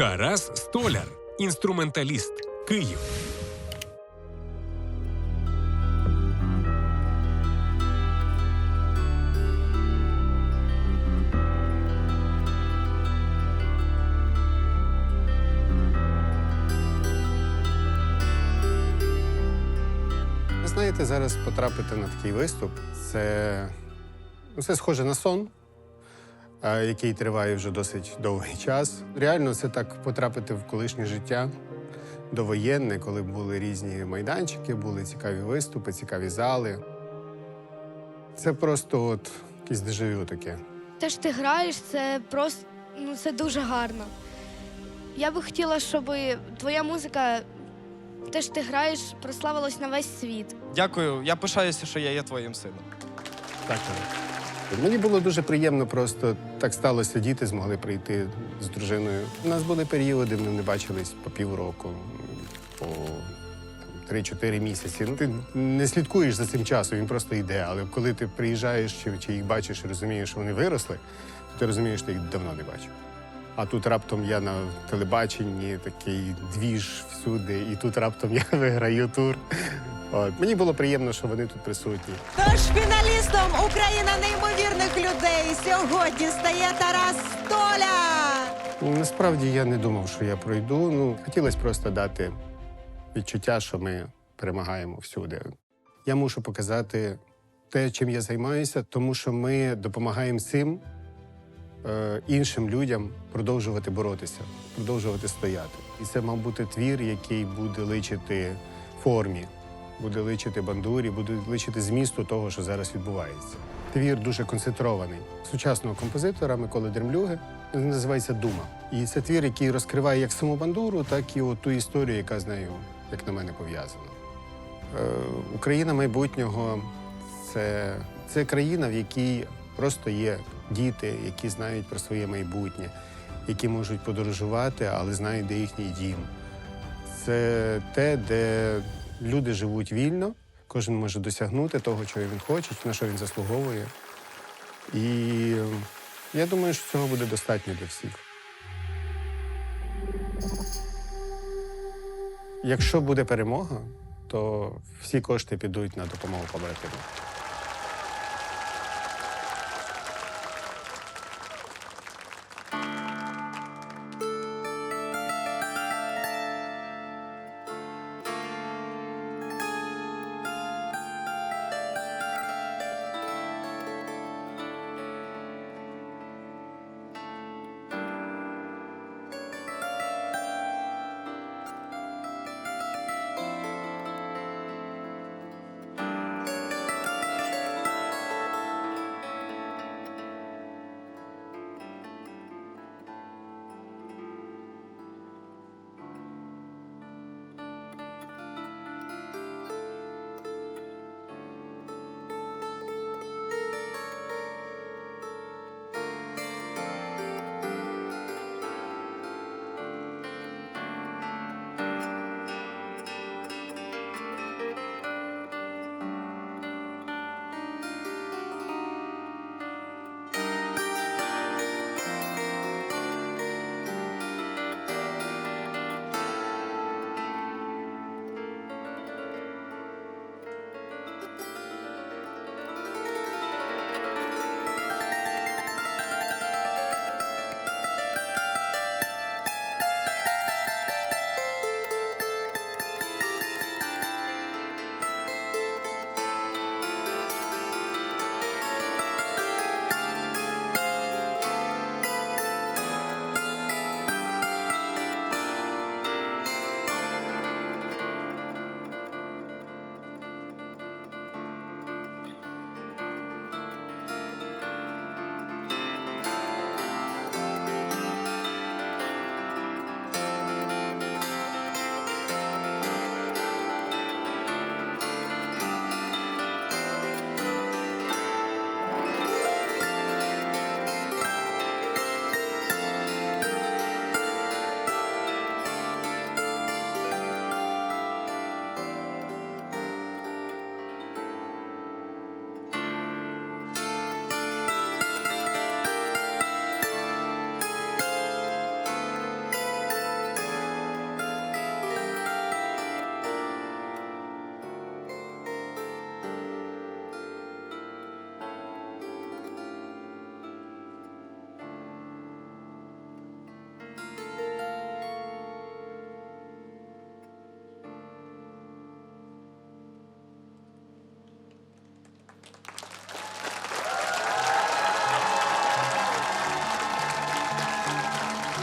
Тарас Столяр, інструменталіст, Київ. Знаєте, зараз потрапити на такий виступ це, ну, це схоже на сон, який триває вже досить довгий час. Реально, це так потрапити в колишнє життя довоєнне, коли були різні майданчики, були цікаві виступи, цікаві зали. Це просто от якесь дежавю таке. Те, що ти граєш, це просто ну, це дуже гарно. Я би хотіла, щоб твоя музика, те, що ти граєш, прославилась на весь світ. Дякую, я пишаюся, що я є твоїм сином. Так, Мені було дуже приємно, просто так сталося, діти змогли прийти з дружиною. У нас були періоди, ми не бачились по півроку, по там, 3-4 місяці. Ну, ти не слідкуєш за цим часом, він просто йде. Але коли ти приїжджаєш чи, чи їх бачиш і розумієш, що вони виросли, то ти розумієш, що ти їх давно не бачив. А тут раптом я на телебаченні, такий двіж всюди, і тут раптом я виграю тур. От. Мені було приємно, що вони тут присутні. Тож фіналістом Україна неймовірних людей сьогодні стає Тарас Столя. Ну, Насправді я не думав, що я пройду. Ну, хотілося просто дати відчуття, що ми перемагаємо всюди. Я мушу показати те, чим я займаюся, тому що ми допомагаємо цим іншим людям продовжувати боротися, продовжувати стояти. І це мав бути твір, який буде личити формі, буде личити бандурі, буде личити змісту того, що зараз відбувається. Твір дуже концентрований сучасного композитора Миколи Дремлюги. Він називається Дума. І це твір, який розкриває як саму бандуру, так і ту історію, яка з нею, як на мене, пов'язана. Е, Україна майбутнього це, це країна, в якій просто є діти, які знають про своє майбутнє, які можуть подорожувати, але знають, де їхній дім. Це те, де люди живуть вільно, кожен може досягнути того, чого він хоче, на що він заслуговує. І я думаю, що цього буде достатньо для всіх. Якщо буде перемога, то всі кошти підуть на допомогу побратимам.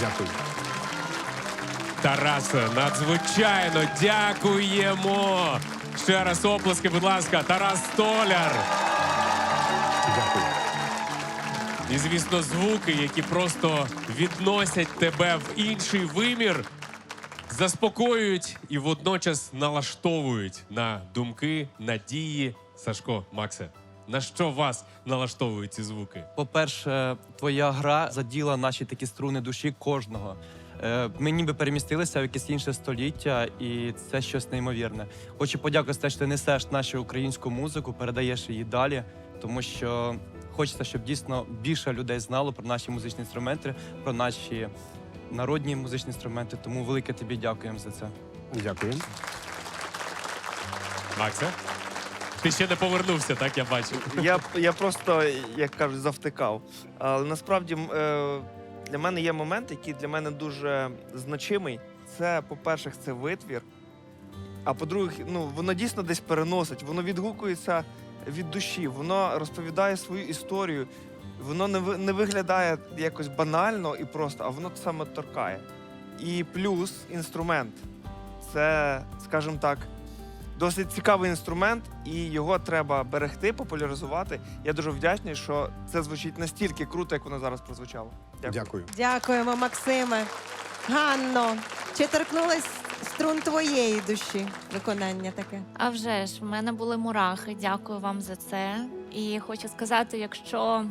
Дякую. Тарасе, надзвичайно дякуємо. Ще раз оплески, будь ласка, Тарас Столяр. Дякую. І, звісно, звуки, які просто відносять тебе в інший вимір, заспокоюють і водночас налаштовують на думки, надії. Сашко, Максе, на що вас налаштовують ці звуки? По-перше, твоя гра заділа наші такі струни душі кожного. Е, Ми ніби перемістилися в якесь інше століття, і це щось неймовірне. Хочу подякувати те, що ти несеш нашу українську музику, передаєш її далі, тому що хочеться, щоб дійсно більше людей знало про наші музичні інструменти, про наші народні музичні інструменти. Тому велике тобі дякуємо за це. Дякую. Максе? Ти ще не повернувся, так я бачу. Я, я просто, як кажуть, завтикав. Але насправді е, для мене є момент, який для мене дуже значимий. Це, по-перше, це витвір. А по-друге, ну, воно дійсно десь переносить, воно відгукується від душі, воно розповідає свою історію. Воно не, не виглядає якось банально і просто, а воно саме торкає. І плюс інструмент. Це, скажімо так, досить цікавий інструмент, і його треба берегти, популяризувати. Я дуже вдячний, що це звучить настільки круто, як воно зараз прозвучало. Дякую. Дякую. Дякуємо, Максиме. Ганно, чи торкнулась струн твоєї душі виконання таке? А вже ж, в мене були мурахи. Дякую вам за це. І хочу сказати, якщо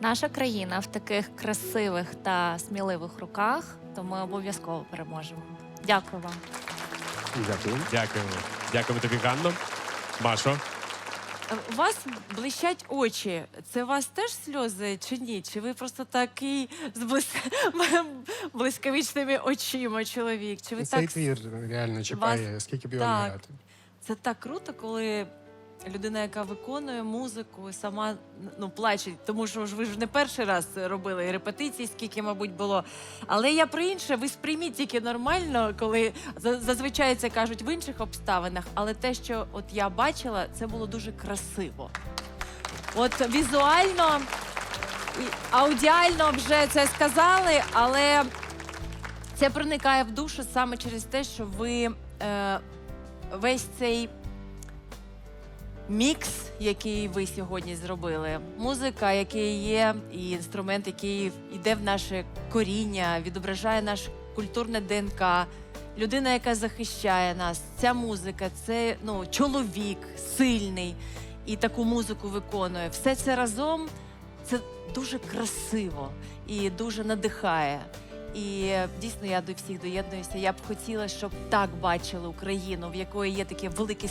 наша країна в таких красивих та сміливих руках, то ми обов'язково переможемо. Дякую вам. Дякую. Дякуємо. Дякуємо тобі, Ганно. Машо. У вас блищать очі. Це у вас теж сльози чи ні? Чи ви просто такий з блис... блискавичними очима чоловік? Чи ви Цей так твір реально чіпає, скільки б його не Так. грати. це так круто, коли людина, яка виконує музику, сама ну плаче, тому що ж ви ж не перший раз робили репетиції, скільки, мабуть, було. Але я про інше, ви сприйміть тільки нормально, коли зазвичай це кажуть в інших обставинах. Але те, що от я бачила, це було дуже красиво. От візуально і аудіально вже це сказали, але це проникає в душу саме через те, що ви е, весь цей мікс, який ви сьогодні зробили, музика, який є, і інструмент, який йде в наше коріння, відображає наш культурне ДНК. Людина, яка захищає нас, ця музика, це ну, чоловік сильний і таку музику виконує. Все це разом це дуже красиво і дуже надихає. І дійсно я до всіх доєднуюся. Я б хотіла, щоб так бачили Україну, в якої є таке велике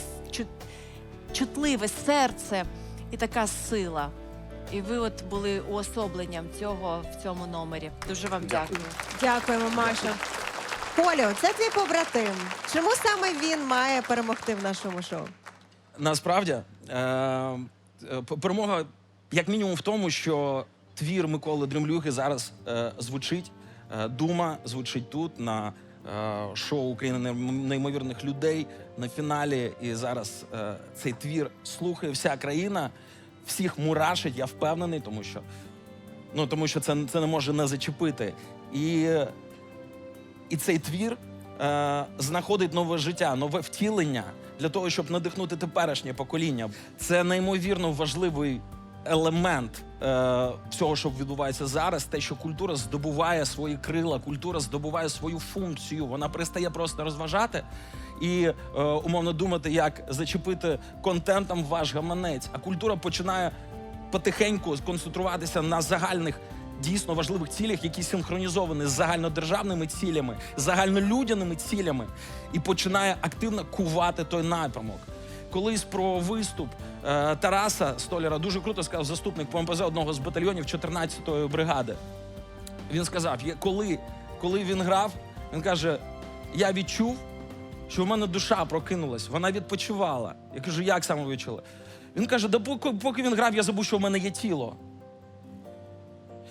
чутливе серце і така сила. І ви от були уособленням цього в цьому номері. Дуже вам дякую. Дякуємо, Маша. Колю, це твій побратим. Чому саме він має перемогти в нашому шоу? Насправді, е, е, перемога, як мінімум, в тому, що твір Миколи Дремлюги зараз е, звучить. Е, Дума звучить тут на шоу Україна неймовірних людей на фіналі. І зараз е, цей твір слухає вся країна, всіх мурашить, я впевнений, тому що, ну, тому що це, це не може не зачепити. І і цей твір е, знаходить нове життя, нове втілення для того, щоб надихнути теперішнє покоління. Це неймовірно важливий елемент е, всього, що відбувається зараз. Те, що культура здобуває свої крила, культура здобуває свою функцію. Вона перестає просто розважати і е, умовно думати, як зачепити контентом ваш гаманець. А культура починає потихеньку сконцентруватися на загальних дійсно важливих цілях, які синхронізовані з загальнодержавними цілями, загальнолюдяними цілями, і починає активно кувати той напрямок. Колись про виступ е, Тараса Столяра дуже круто сказав заступник ПМПЗ одного з батальйонів 14-ї бригади. Він сказав: коли, коли він грав, він каже: Я відчув, що в мене душа прокинулась, вона відпочивала. Я кажу, як саме ви відчули? Він каже: да поки, поки він грав, я забув, що в мене є тіло.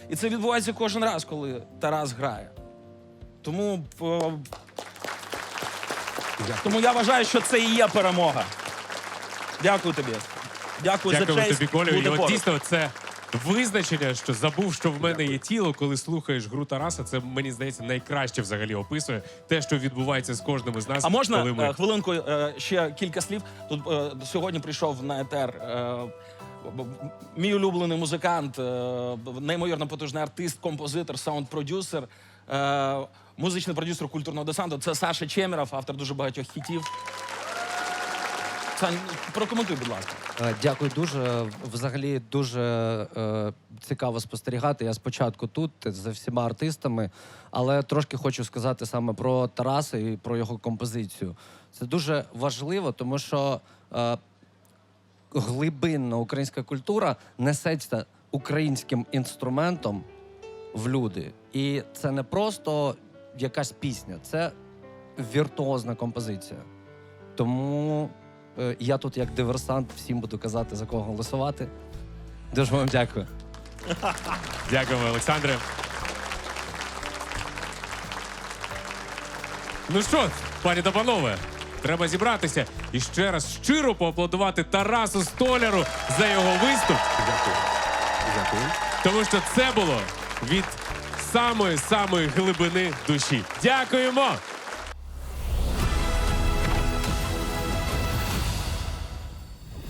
І це відбувається кожен раз, коли Тарас грає. Тому, е, тому я вважаю, що це і є перемога. Дякую тобі. Дякую, Дякуємо за честь тобі, Колю. бути І от поруч. дійсно це визначення, що забув, що в мене є тіло, коли слухаєш гру Тараса, це мені здається найкраще взагалі описує те, що відбувається з кожним із нас. А можна коли ми е, хвилинку е, ще кілька слів? Тут е, сьогодні прийшов на етер. е, б- б- Мій улюблений музикант, е, б- неймовірно потужний артист, композитор, саунд-продюсер, е, музичний продюсер культурного десанту. Це Саша Чемеров, автор дуже багатьох хітів. Сань, прокоментуй, будь ласка. Е, Дякую дуже. Взагалі дуже е, цікаво спостерігати. Я спочатку тут за всіма артистами, але трошки хочу сказати саме про Тараса і про його композицію. Це дуже важливо, тому що е, глибинна українська культура несеться українським інструментом в люди. І це не просто якась пісня, це віртуозна композиція. Тому я тут як диверсант всім буду казати, за кого голосувати. Дуже вам дякую. Дякуємо, Олександре. Ну що, пані та панове, треба зібратися і ще раз щиро поаплодувати Тарасу Столяру за його виступ. Дякую. Дякую. Тому що це було від самої самої глибини душі. Дякуємо!